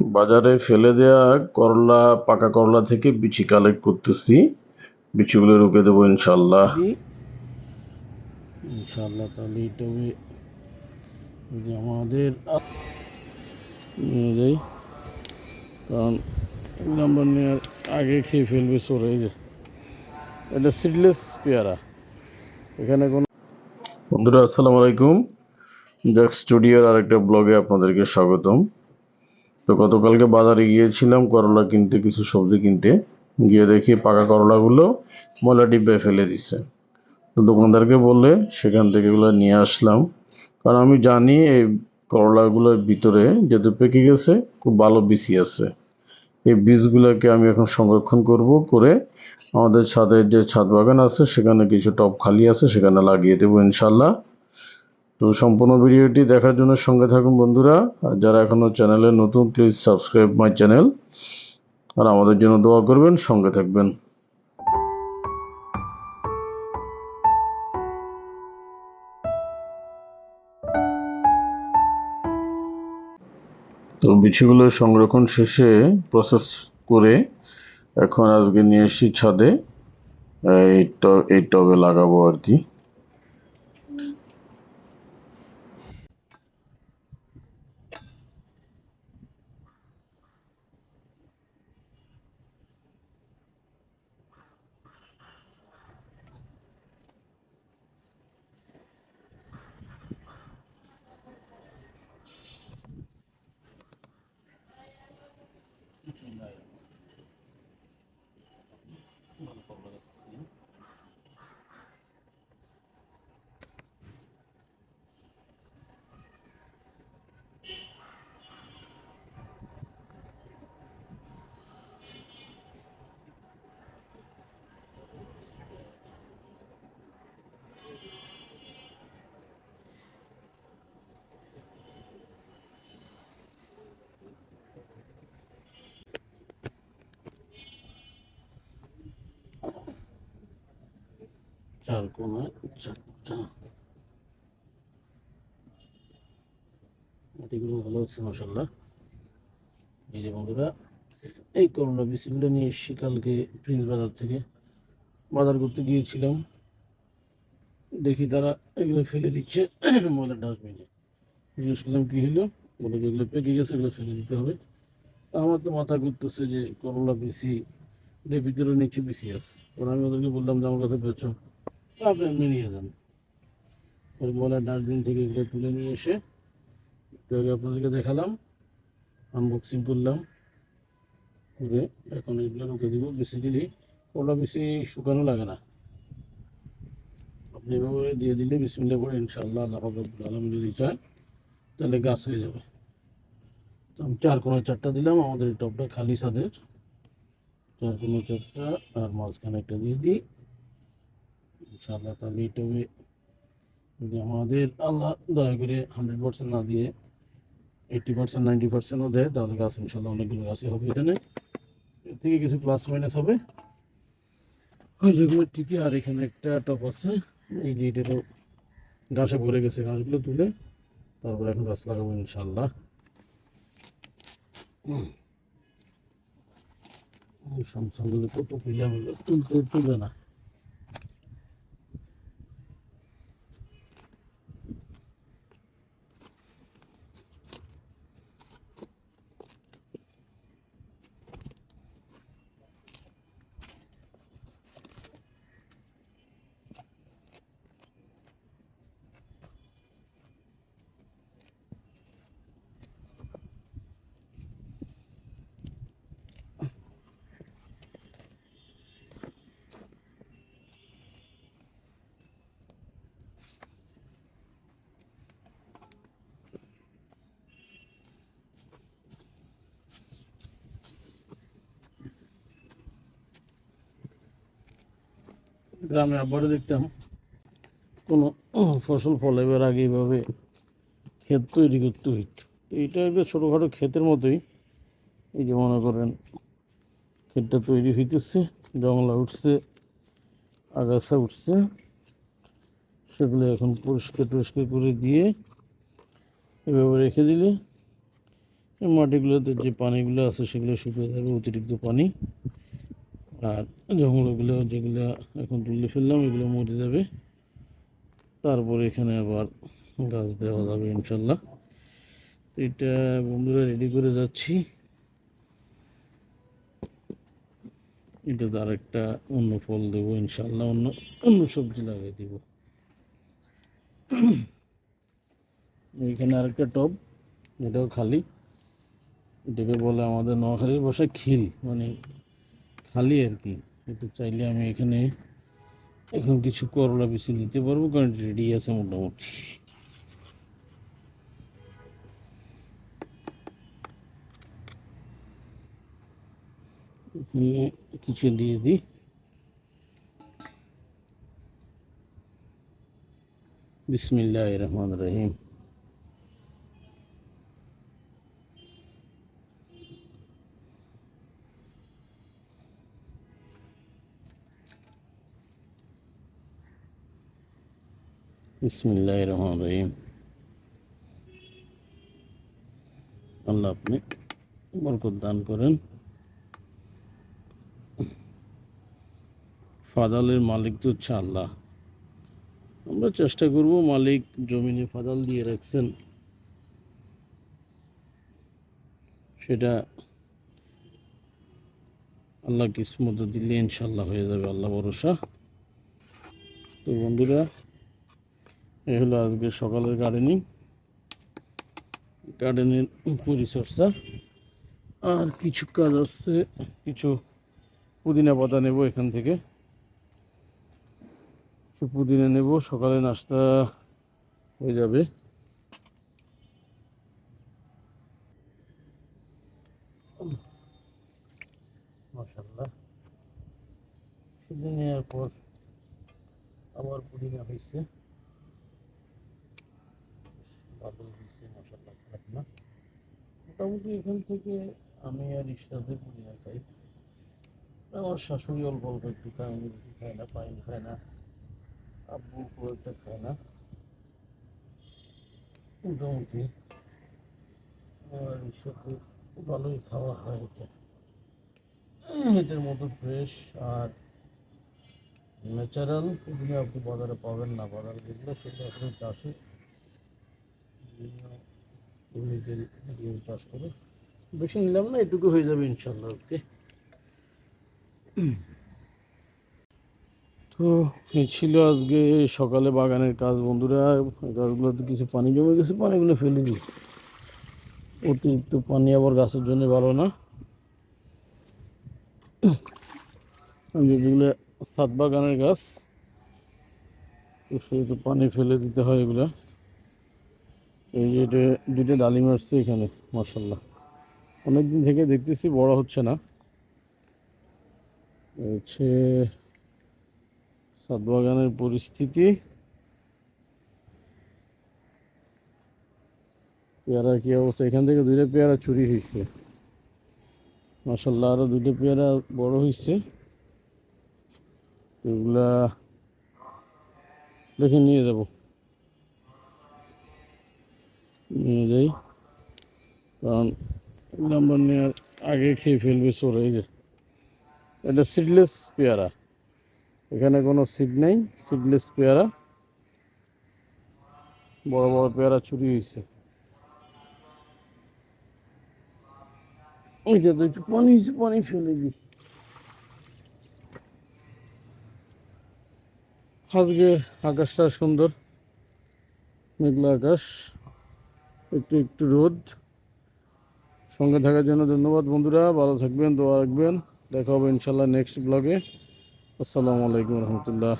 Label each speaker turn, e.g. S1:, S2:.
S1: বাজারে ফেলে দেয়া করলা পাকা করলা থেকে বিচি কালেক্ট করতেছি। বিচিগুলো রুকে দেবো ইনশাল্লাহ
S2: দিই ইনশাআল্লাহ তাহলে হবে যদি আমাদের নিয়ে যাই। কারণ নাম্বার নেওয়ার আগে খেয়ে ফেলবে সরে যে। এটা সিডলেস পেয়ারা। এখানে কোনো
S1: বন্ধুরা আসসালামু আলাইকুম। জ্যাক স্টুডিওর আরেকটা ব্লগে আপনাদেরকে স্বাগতম। তো গতকালকে বাজারে গিয়েছিলাম করলা কিনতে, কিছু সবজি কিনতে। গিয়ে দেখি পাকা করলাগুলো ময়লা ডিব্বায় ফেলে দিচ্ছে তো দোকানদারকে বললে সেখান থেকে এগুলো নিয়ে আসলাম। কারণ আমি জানি এই করলাগুলোর ভিতরে যেহেতু পেকে গেছে, খুব ভালো বিচি আছে। এই বীজগুলোকে আমি এখন সংরক্ষণ করব করে আমাদের ছাদের যে ছাদ বাগান আছে, সেখানে কিছু টব খালি আছে, সেখানে লাগিয়ে দেবো ইনশাল্লাহ। তো সম্পূর্ণ ভিডিওটি দেখার জন্য সঙ্গে থাকুন বন্ধুরা। আর যারা এখনও চ্যানেলে নতুন প্লিজ সাবস্ক্রাইব মাই চ্যানেল আর আমাদের জন্য দোয়া করবেন, সঙ্গে থাকবেন। তো বিচিগুলো সংরক্ষণ শেষে প্রসেস করে এখন আজকে নিয়ে এসেছি ছাদে। এই টবে লাগাবো আর কি।
S2: 一层的 চার কোনায় চারটা মাটিগুলো ভালো হচ্ছে মশাল্লাহ এই যে বন্ধুরা, এই করোনা বিসিগুলো নিয়ে এসেছি কালকে প্রিন্স বাজার থেকে। বাজার করতে গিয়েছিলাম। দেখি তারা এগুলো ফেলে দিচ্ছে ময়লা ডাস্টবিনে। জিজ্ঞেস করলাম, কী হলো? বলে, যেগুলো পেকে গেছে, এগুলো ফেলে দিতে হবে। আমার তো মাথা ঘুরতেছে যে করোনা এর ভিতরে নিচে বিসি আছে। ওরা আমি ওদেরকে বললাম, যে আমার কাছে বেচো। আপনি নিয়ে যান ওই ময়লার ডাস্টবিন থেকে এগুলো তুলে নিয়ে এসে একটু আগে আপনাদেরকে দেখালাম আনবক্সিং করলাম। করে এখন এগুলো রুখে দিব। বেসিক্যালি ওটা বেশি শুকানো লাগে না। আপনি এভাবে দিয়ে দিলে বিসমিল্লা করে ইনশাআল্লাহ আল্লাহ রব্বুল আলম যদি চায় তাহলে গাছ হয়ে যাবে। তো আমি চার কোনো চারটা দিলাম, আমাদের এই টপটা খালি সাদের চার কোনো চারটা, আর মাঝখানে একটা দিয়ে দিই। ইনশাআল্লাহ তাহলে এটাবে যদি আমাদের আল্লাহ দয়া করে হান্ড্রেড পার্সেন্ট না দিয়ে এইটটি পার্সেন্ট, নাইনটি পার্সেন্টও দেয়, তাহলে গাছ ইনশাল্লাহ অনেকগুলো গাছই হবে এখানে। এর থেকে কিছু প্লাস মাইনাস হবে। ওই যেগুলো ঠিকই, আর এখানে একটা টপ আছে, এই যে এটারও ভরে গেছে ঘাসগুলো তুলে, তারপর এখন গাছ লাগাবো ইনশাল্লাহ সামসাংগুলো কত পিলাম তুলতে তুলবে না। গ্রামে আবারও দেখতাম, কোনো ফসল ফলাইবার আগে এইভাবে ক্ষেত তৈরি করতে হইত। তো এটা একটা ছোটোখাটো ক্ষেতের মতোই। এই যে মনে করেন, ক্ষেতটা তৈরি হইতেছে, জংলা উঠছে, আগাছা উঠছে। সেগুলো এখন পরিষ্কার টরিষ্কার করে দিয়ে এভাবে রেখে দিলে মাটিগুলোতে যে পানিগুলো আছে সেগুলো শুকিয়ে যাবে, অতিরিক্ত পানি। আর জঙ্গলগুলো যেগুলো এখন তুলে ফেললাম, এগুলো মরে যাবে। তারপরে এখানে আবার গাছ দেওয়া যাবে ইনশাল্লাহ। এটা বন্ধুরা রেডি করে যাচ্ছি। এটাতে আরেকটা অন্য ফল দেবো ইনশাল্লাহ, অন্য অন্য সবজি লাগিয়ে দিব। এইখানে আরেকটা টব, এটাও খালি। এটাকে বলে আমাদের নোয়াখালীর ভাষায় খিল মানে খালি আর কি। একটু চাইলে আমি এখানে এখন কিছু করলা বেশি দিতে পারব, কারণ রেডি আছে মোটামুটি। এখানে কিছু দিয়ে দিই। বিসমিল্লাহ রহমান রহিম। বিসমিল্লাহ রহমান রহিম আল্লাহ আপনি বরকত দান করেন। ফাদালের মালিক তো হচ্ছে আল্লাহ। আমরা চেষ্টা করব মালিক জমিনে ফাদাল দিয়ে রাখছেন। সেটা আল্লাহ কিসমত দিলে ইনশাল্লাহ হয়ে যাবে আল্লাহ ভরসা। তো বন্ধুরা এই হলো আজকে সকালের গার্ডেনিং গার্ডেনের পরিচর্যা। আর কিছু কাজ আছে, কিছু পুদিনা পাতা নেব এখান থেকে। কিছু পুদিনা নেব, সকালে নাস্তা হয়ে যাবে। মাশাল্লাহ নেওয়ার পর আবার পুদিনা হয়েছে। ভালো হয়েছে মশাল্লা খারাপ না। মোটামুটি এখান থেকে আমি আর ইস্তাতে পুদিনা খাই। আমার শাশুড়ি অল্প অল্প একটু খায়, আমি বেশি খাই না পাইন খায় না, আব্বু খুব একটা খায় না। মোটামুটি আমার ইস্তাতে ভালোই খাওয়া হয় এটা। এটার মতো ফ্রেশ আর ন্যাচারাল পুদিনা আপনি বাজারে পাবেন না। বাজারে যেগুলো সেগুলো আসলে চাষে চাষ করে বেশি নিলাম না, এটুকু হয়ে যাবে ইনশাল্লাহ ওকে তো ছিল আজকে সকালে বাগানের কাজ, বন্ধুরা। গাছগুলোতে কিছু পানি জমে গেছে, পানিগুলো ফেলে দিই। অতিরিক্ত পানি আবার গাছের জন্য ভালো না। যেগুলো সাত বাগানের গাছ তো সেহেতু পানি ফেলে দিতে হয় এগুলা। এই যে দুইটা ডালিম আসছে এখানে মার্শাল্লাহ অনেকদিন থেকে দেখতেছি বড় হচ্ছে না। হচ্ছে সাতবাগানের পরিস্থিতি। পেয়ারা কি অবস্থা? এখান থেকে দুইটা পেয়ারা চুরি হয়েছে মার্শাল্লাহ আরও দুইটা পেয়ারা বড় হয়েছে এগুলা দেখে নিয়ে যাব। নিয়ে যাই কারণ নাম্বার নেওয়ার আগে খেয়ে ফেলবে চোর, এই যে। এটা সিডলেস পেয়ারা। এখানে কোনো সিড নেই সিডলেস পেয়ারা। বড় বড় পেয়ারা চুরি হয়েছে। ওইটা তো একটু পানি পানি ফেলে দিই আজকে আকাশটা সুন্দর, মেঘলা আকাশ। একটু একটু রোদ। সঙ্গে থাকার জন্য ধন্যবাদ বন্ধুরা, ভালো থাকবেন, দোয়া রাখবেন। দেখা হবে ইনশাল্লাহ নেক্সট ব্লগে আসসালামু আলাইকুম রহমতুল্লাহ।